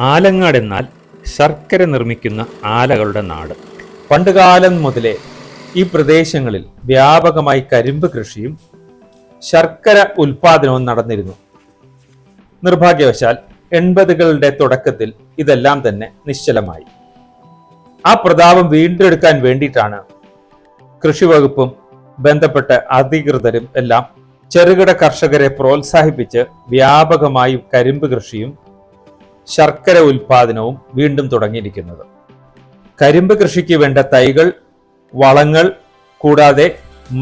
ആലങ്ങാട് എന്നാൽ ശർക്കര നിർമ്മിക്കുന്ന ആലകളുടെ നാട്. പണ്ടുകാലം മുതലേ ഈ പ്രദേശങ്ങളിൽ വ്യാപകമായി കരിമ്പ് കൃഷിയും ശർക്കര ഉൽപാദനവും നടന്നിരുന്നു. നിർഭാഗ്യവശാൽ എൺപതുകളുടെ തുടക്കത്തിൽ ഇതെല്ലാം തന്നെ നിശ്ചലമായി. ആ പ്രതാപം വീണ്ടെടുക്കാൻ വേണ്ടിയിട്ടാണ് കൃഷി വകുപ്പും ബന്ധപ്പെട്ട അധികൃതരും എല്ലാം ചെറുകിട കർഷകരെ പ്രോത്സാഹിപ്പിച്ച് വ്യാപകമായി കരിമ്പ് കൃഷിയും ശർക്കര ഉൽപാദനവും വീണ്ടും തുടങ്ങിയിരിക്കുന്നത്. കരിമ്പ് കൃഷിക്ക് വേണ്ട തൈകൾ വളങ്ങൾ കൂടാതെ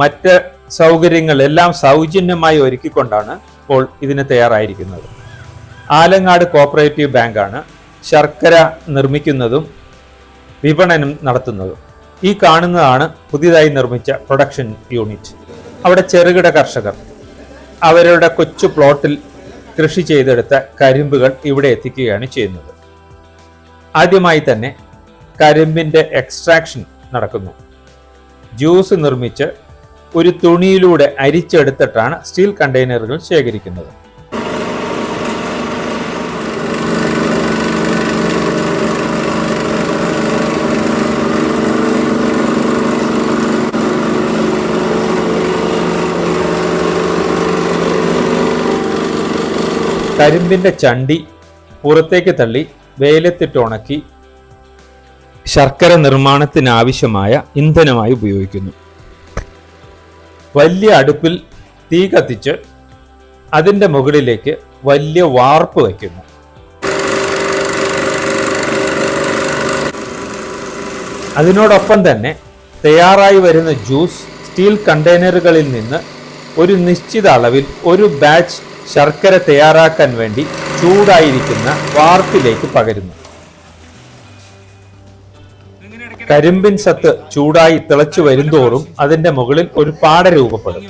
മറ്റ് സൗകര്യങ്ങൾ എല്ലാം സൗജന്യമായി ഒരുക്കിക്കൊണ്ടാണ് ഇപ്പോൾ ഇതിന് തയ്യാറായിരിക്കുന്നത്. ആലങ്ങാട് കോപ്പറേറ്റീവ് ബാങ്കാണ് ശർക്കര നിർമ്മിക്കുന്നതും വിപണനം നടത്തുന്നതും. ഈ കാണുന്നതാണ് പുതിയതായി നിർമ്മിച്ച പ്രൊഡക്ഷൻ യൂണിറ്റ്. അവിടെ ചെറുകിട കർഷകർ അവരുടെ കൊച്ചു പ്ലോട്ടിൽ കൃഷി ചെയ്തെടുത്ത കരിമ്പുകൾ ഇവിടെ എത്തിക്കുകയാണ് ചെയ്യുന്നത്. ആദ്യമായി തന്നെ കരിമ്പിന്റെ എക്സ്ട്രാക്ഷൻ നടക്കുന്നു. ജ്യൂസ് നിർമ്മിച്ച് ഒരു തുണിയിലൂടെ അരിച്ചെടുത്തിട്ടാണ് സ്റ്റീൽ കണ്ടെയ്നറുകൾ ശേഖരിക്കുന്നത്. കരിമ്പിന്റെ ചണ്ടി പുറത്തേക്ക് തള്ളി വെയിലത്തിട്ട് ഉണക്കി ശർക്കര നിർമ്മാണത്തിനാവശ്യമായ ഇന്ധനമായി ഉപയോഗിക്കുന്നു. വലിയ അടുപ്പിൽ തീ കത്തിച്ച് അതിന്റെ മുകളിലേക്ക് വലിയ വാർപ്പ് വയ്ക്കുന്നു. അതിനോടൊപ്പം തന്നെ തയ്യാറായി വരുന്ന ജ്യൂസ് സ്റ്റീൽ കണ്ടെയ്നറുകളിൽ നിന്ന് ഒരു നിശ്ചിത അളവിൽ ഒരു ബാച്ച് ശർക്കര തയ്യാറാക്കാൻ വേണ്ടി ചൂടായിരിക്കുന്ന വാർപ്പിലേക്ക് പകരുന്നു. കരിമ്പിൻ സത്ത് ചൂടായി തിളച്ചു വരുന്തോറും അതിന്റെ മുകളിൽ ഒരു പാട രൂപപ്പെടും.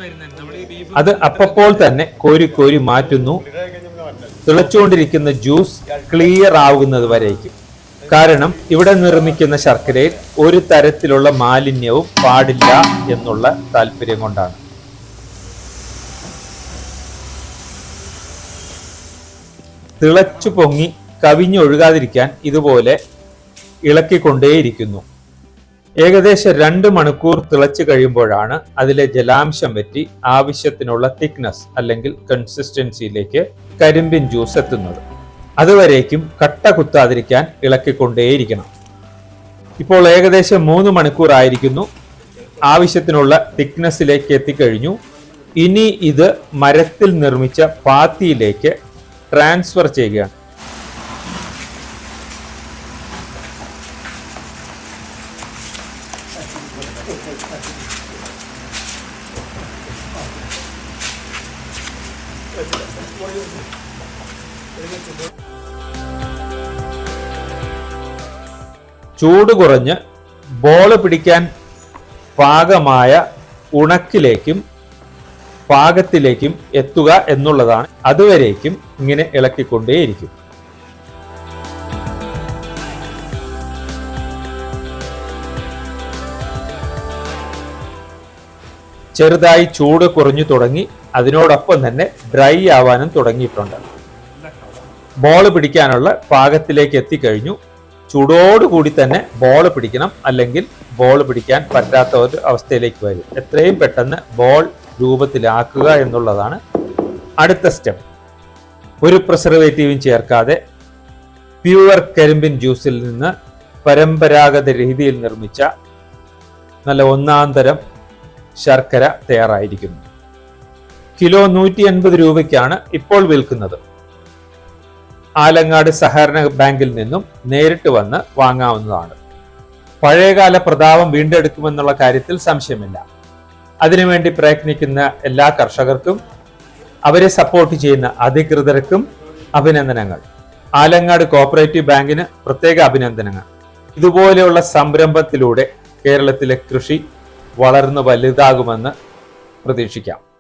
അത് അപ്പപ്പോൾ തന്നെ കോരി കോരി മാറ്റുന്നു. തിളച്ചുകൊണ്ടിരിക്കുന്ന ജ്യൂസ് ക്ലിയർ ആവുന്നത് വരേക്കും. കാരണം ഇവിടെ നിർമ്മിക്കുന്ന ശർക്കരയിൽ ഒരു തരത്തിലുള്ള മാലിന്യവും പാടില്ല എന്നുള്ള താല്പര്യം കൊണ്ടാണ്. തിളച്ചു പൊങ്ങി കവിഞ്ഞൊഴുകാതിരിക്കാൻ ഇതുപോലെ ഇളക്കിക്കൊണ്ടേയിരിക്കുന്നു. ഏകദേശം രണ്ട് മണിക്കൂർ തിളച്ചു കഴിയുമ്പോഴാണ് അതിലെ ജലാംശം വറ്റി ആവശ്യത്തിനുള്ള തിക്നെസ് അല്ലെങ്കിൽ കൺസിസ്റ്റൻസിയിലേക്ക് കരിമ്പിൻ ജ്യൂസ് എത്തുന്നത്. അതുവരേക്കും കട്ട കുത്താതിരിക്കാൻ ഇളക്കിക്കൊണ്ടേയിരിക്കണം. ഇപ്പോൾ ഏകദേശം മൂന്ന് മണിക്കൂർ ആയിരിക്കുന്നു. ആവശ്യത്തിനുള്ള തിക്നെസ്സിലേക്ക് എത്തിക്കഴിഞ്ഞു. ഇനി ഇത് മരത്തിൽ നിർമ്മിച്ച പാത്തിയിലേക്ക് ട്രാൻസ്ഫർ ചെയ്യുകയാണ് ചൂട് കുറഞ്ഞ് ബോൾ പിടിക്കാൻ പാകമായ ഉണക്കിലേക്കും പാകത്തിലേക്കും എത്തുക എന്നുള്ളതാണ് അതുവരേക്കും ഇങ്ങനെ ഇളക്കിക്കൊണ്ടേയിരിക്കും. ചെറുതായി ചൂട് കുറഞ്ഞു തുടങ്ങി അതിനോടൊപ്പം തന്നെ ഡ്രൈ ആവാനും തുടങ്ങിയിട്ടുണ്ട്. ബോൾ പിടിക്കാനുള്ള പാകത്തിലേക്ക് എത്തിക്കഴിഞ്ഞു. ചൂടോടുകൂടി തന്നെ ബോൾ പിടിക്കണം അല്ലെങ്കിൽ ബോൾ പിടിക്കാൻ പറ്റാത്ത ഒരു അവസ്ഥയിലേക്ക് വരും. എത്രയും പെട്ടെന്ന് ബോൾ രൂപത്തിലാക്കുക എന്നുള്ളതാണ് അടുത്ത സ്റ്റെപ്പ്. ഒരു പ്രിസർവേറ്റീവും ചേർക്കാതെ പ്യുവർ കരിമ്പിൻ ജ്യൂസിൽ നിന്ന് പരമ്പരാഗത രീതിയിൽ നിർമ്മിച്ച നല്ല ഒന്നാം തരം ശർക്കര തയ്യാറായിരിക്കുന്നു. കിലോ നൂറ്റി എൺപത് രൂപയ്ക്കാണ് ഇപ്പോൾ വിൽക്കുന്നത്. ആലങ്ങാട് സഹകരണ ബാങ്കിൽ നിന്നും നേരിട്ട് വന്ന് വാങ്ങാവുന്നതാണ്. പഴയകാല പ്രതാപം വീണ്ടെടുക്കുമെന്നുള്ള കാര്യത്തിൽ സംശയമില്ല. അതിനുവേണ്ടി പ്രയത്നിക്കുന്ന എല്ലാ കർഷകർക്കും അവരെ സപ്പോർട്ട് ചെയ്യുന്ന അധികൃതർക്കും അഭിനന്ദനങ്ങൾ. ആലങ്ങാട് കോപ്പറേറ്റീവ് ബാങ്കിന് പ്രത്യേക അഭിനന്ദനങ്ങൾ. ഇതുപോലെയുള്ള സംരംഭത്തിലൂടെ കേരളത്തിലെ കൃഷി വളർന്നു വലുതാകുമെന്ന് പ്രതീക്ഷിക്കാം.